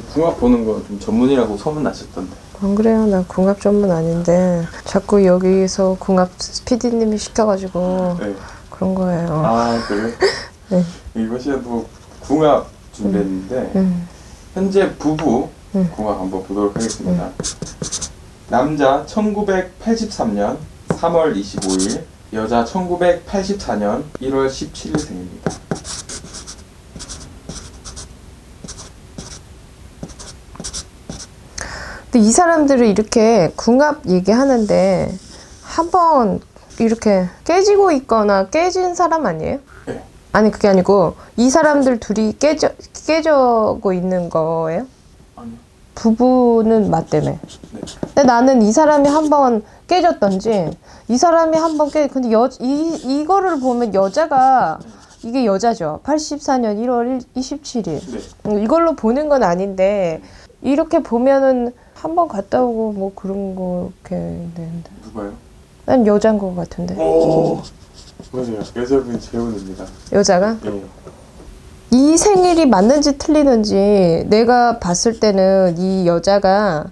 궁합 보는 거 좀 전문이라고 소문 나셨던데. 안 그래요? 나 궁합 전문 아닌데 자꾸 여기서 궁합 PD님이 시켜가지고 네. 그런 거예요. 아 그래? 네. 이것이 뭐 궁합 준비했는데 음, 현재 부부 음. 궁합 한번 보도록 하겠습니다. 남자 1983년 3월 25일, 여자 1984년 1월 17일 생입니다. 근데 이 사람들을 이렇게 궁합 얘기하는데 한번 이렇게 깨지고 있거나 깨진 사람 아니에요? 네. 아니 그게 아니고 이 사람들 둘이 깨져 깨져고 있는 거예요? 아니요. 부부는. 네. 근데 나는 이 사람이 한번 깨졌던지 이 사람이 한번 깨 근데 여 이 이거를 보면 여자가 이게 여자죠. 84년 1월 27일. 네. 음, 이걸로 보는 건 아닌데 이렇게 보면은 한 번 갔다 오고 뭐 그런 거 이렇게 되는데 누가요? 난 여자인 것 같은데 오. 맞아요. 여자분이 재훈입니다. 여자가 예. 이 생일이 맞는지 틀리는지 내가 봤을 때는 이 여자가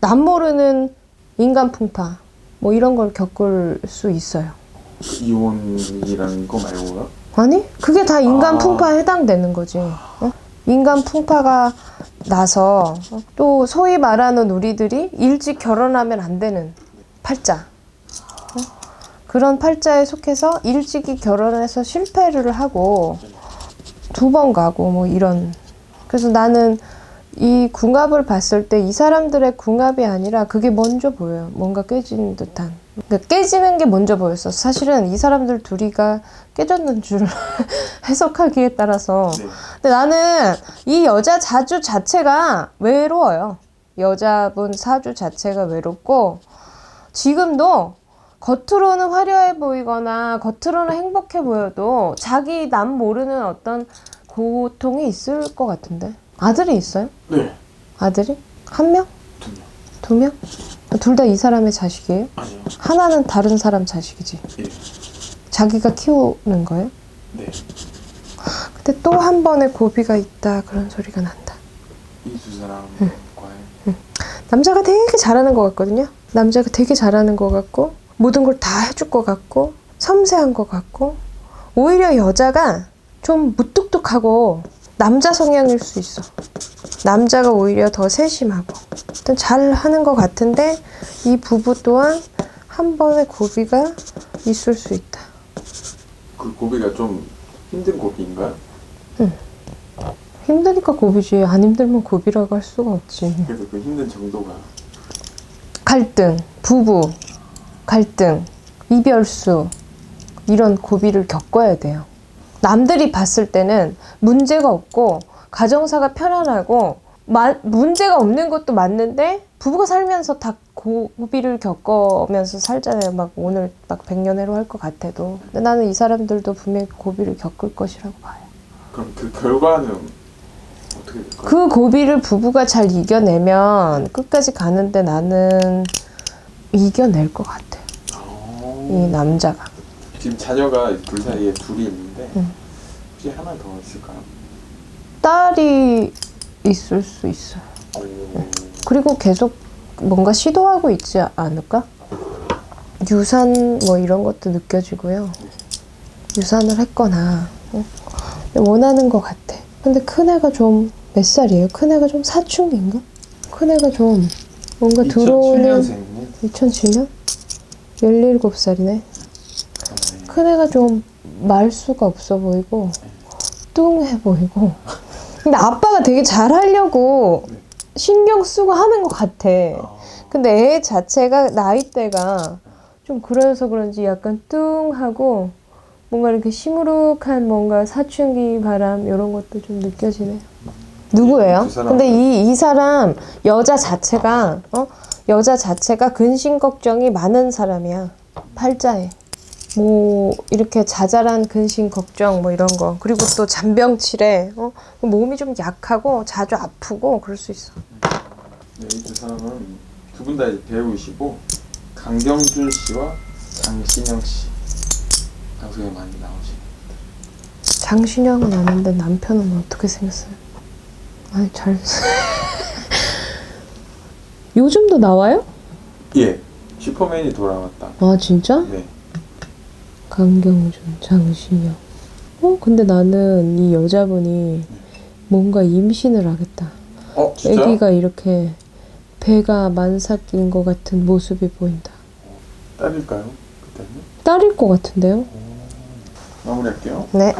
남 모르는 인간 풍파 뭐 이런 걸 겪을 수 있어요. 이혼이라는 거 말고요? 아니 그게 다 인간 아. 풍파에 해당되는 거지. 어? 인간 풍파가 나서 어? 또 소위 말하는 우리들이 일찍 결혼하면 안 되는 팔자. 어? 그런 팔자에 속해서 일찍이 결혼해서 실패를 하고 두 번 가고 뭐 이런. 그래서 나는 이 궁합을 봤을 때 이 사람들의 궁합이 아니라 그게 먼저 보여요. 뭔가 깨진 듯한. 그러니까 깨지는 게 먼저 보였어. 사실은 이 사람들 둘이가 깨졌는 줄 해석하기에 따라서. 네. 근데 나는 이 여자 자주 자체가 외로워요. 여자분 사주 자체가 외롭고 지금도 겉으로는 화려해 보이거나 겉으로는 행복해 보여도 자기 남 모르는 어떤 고통이 있을 것 같은데 아들이 있어요? 네. 아들이 한 명? 두 명. 두 명? 둘 다 이 사람의 자식이에요? 아니요. 하나는 다른 사람 자식이지. 예. 자기가 키우는 거예요? 네. 근데 또 한 번의 고비가 있다 그런 소리가 난다. 이 두 사람과의 남자가 되게 잘하는 것 같거든요. 남자가 되게 잘하는 것 같고 모든 걸 다 해줄 것 같고 섬세한 것 같고 오히려 여자가 좀 무뚝뚝하고 남자 성향일 수 있어. 남자가 오히려 더 세심하고 일단 잘 하는 것 같은데 이 부부 또한 한 번의 고비가 있을 수 있다. 그 고비가 좀 힘든 고비인가요? 힘드니까 고비지 안 힘들면 고비라고 할 수가 없지. 그래서 그 힘든 정도가 갈등, 부부, 갈등, 이별수 이런 고비를 겪어야 돼요. 남들이 봤을 때는 문제가 없고 가정사가 편안하고 마- 문제가 없는 것도 맞는데 부부가 살면서 다 고비를 겪으면서 살잖아요. 막 오늘 막 백년해로 할 것 같아도. 근데 나는 이 사람들도 분명히 고비를 겪을 것이라고 봐요. 그럼 그 결과는 어떻게 될까요? 그 고비를 부부가 잘 이겨내면 끝까지 가는데 나는 이겨낼 것 같아. 아, 이 남자가. 지금 자녀가 둘 사이에 둘이 있는데 응. 혹시 하나 더 있을까요? 딸이 있을 수 있어요. 오, 그리고 계속 뭔가 시도하고 있지 않을까? 유산 뭐 이런 것도 느껴지고요. 유산을 했거나 어? 원하는 것 같아. 근데 큰애가 좀 몇 살이에요? 큰애가 좀 사춘기인가? 큰애가 좀 뭔가 들어오는 2007년생이네. 2007년? 17살이네. 큰애가 좀 말수가 없어 보이고 뚱해 보이고 근데 아빠가 되게 잘하려고 네. 신경 쓰고 하는 것 같아 아, 근데 애 자체가 나이대가 좀 그래서 그런지 약간 뚱하고 뭔가 이렇게 시무룩한 뭔가 사춘기 바람 이런 것도 좀 느껴지네요 누구예요? 두 사람은- 근데 이, 이 사람 여자 자체가 어? 여자 자체가 근심 걱정이 많은 사람이야 팔자에 뭐 이렇게 자잘한 근심 걱정 뭐 이런 거 그리고 또 잔병치레 어? 몸이 좀 약하고 자주 아프고 그럴 수 있어 네, 이두 사람은 두 분 다 배우이시고 강경준 씨와 장신영 씨 방송에 많이 나오시고 장신영은 아는데 남편은 어떻게 생겼어요? 아니 잘 요즘도 나와요? 예. 슈퍼맨이 돌아왔다. 아 진짜? 네. 강경준, 장신영. 어 근데 나는 이 여자분이 뭔가 임신을 하겠다. 어, 진짜? 아기가 이렇게 배가 만삭인 것 같은 모습이 보인다. 딸일까요? 그때는? 딸일 것 같은데요? 마무리할게요. 네.